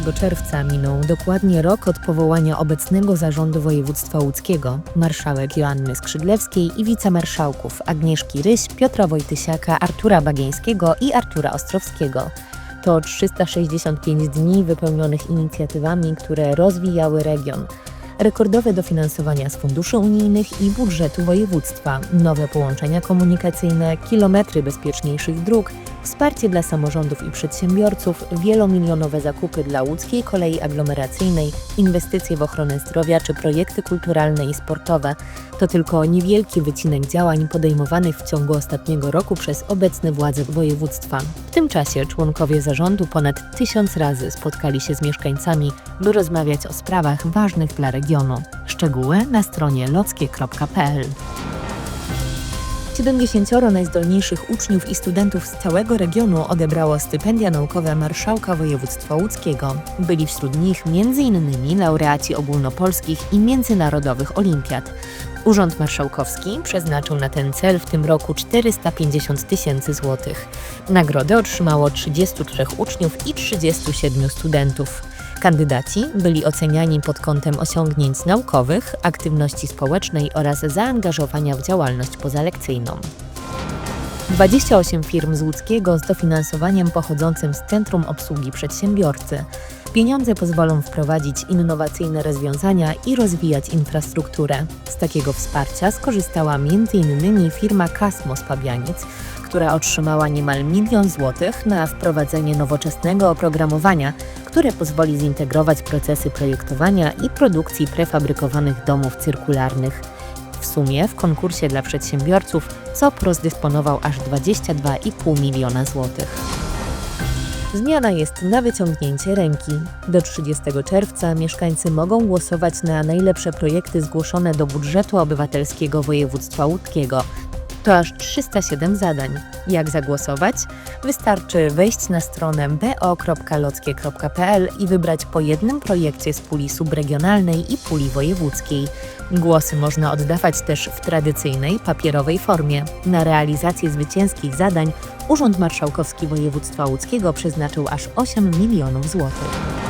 czerwca minął dokładnie rok od powołania obecnego zarządu województwa łódzkiego, marszałek Joanny Skrzydlewskiej i wicemarszałków Agnieszki Ryś, Piotra Wojtysiaka, Artura Bagieńskiego i Artura Ostrowskiego. To 365 dni wypełnionych inicjatywami, które rozwijały region. Rekordowe dofinansowania z funduszy unijnych i budżetu województwa, nowe połączenia komunikacyjne, kilometry bezpieczniejszych dróg, wsparcie dla samorządów i przedsiębiorców, wielomilionowe zakupy dla łódzkiej kolei aglomeracyjnej, inwestycje w ochronę zdrowia czy projekty kulturalne i sportowe to tylko niewielki wycinek działań podejmowanych w ciągu ostatniego roku przez obecne władze województwa. W tym czasie członkowie zarządu ponad tysiąc razy spotkali się z mieszkańcami, by rozmawiać o sprawach ważnych dla regionu. Szczegóły na stronie lockie.pl. 70 najzdolniejszych uczniów i studentów z całego regionu odebrało stypendia naukowe Marszałka Województwa Łódzkiego. Byli wśród nich m.in. laureaci ogólnopolskich i międzynarodowych olimpiad. Urząd Marszałkowski przeznaczył na ten cel w tym roku 450 tysięcy złotych. Nagrodę otrzymało 33 uczniów i 37 studentów. Kandydaci byli oceniani pod kątem osiągnięć naukowych, aktywności społecznej oraz zaangażowania w działalność pozalekcyjną. 28 firm z łódzkiego z dofinansowaniem pochodzącym z Centrum Obsługi Przedsiębiorcy. Pieniądze pozwolą wprowadzić innowacyjne rozwiązania i rozwijać infrastrukturę. Z takiego wsparcia skorzystała m.in. firma Kasmos Pabianiec, która otrzymała niemal milion złotych na wprowadzenie nowoczesnego oprogramowania, które pozwoli zintegrować procesy projektowania i produkcji prefabrykowanych domów cyrkularnych. W sumie w konkursie dla przedsiębiorców COP rozdysponował aż 22,5 miliona złotych. Zmiana jest na wyciągnięcie ręki. Do 30 czerwca mieszkańcy mogą głosować na najlepsze projekty zgłoszone do budżetu obywatelskiego województwa łódzkiego. To aż 307 zadań. Jak zagłosować? Wystarczy wejść na stronę bo.lockie.pl i wybrać po jednym projekcie z puli subregionalnej i puli wojewódzkiej. Głosy można oddawać też w tradycyjnej, papierowej formie. Na realizację zwycięskich zadań Urząd Marszałkowski Województwa Łódzkiego przeznaczył aż 8 milionów złotych.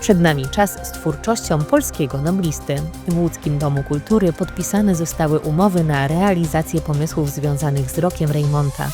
Przed nami czas z twórczością polskiego noblisty. W Łódzkim Domu Kultury podpisane zostały umowy na realizację pomysłów związanych z rokiem Reymonta.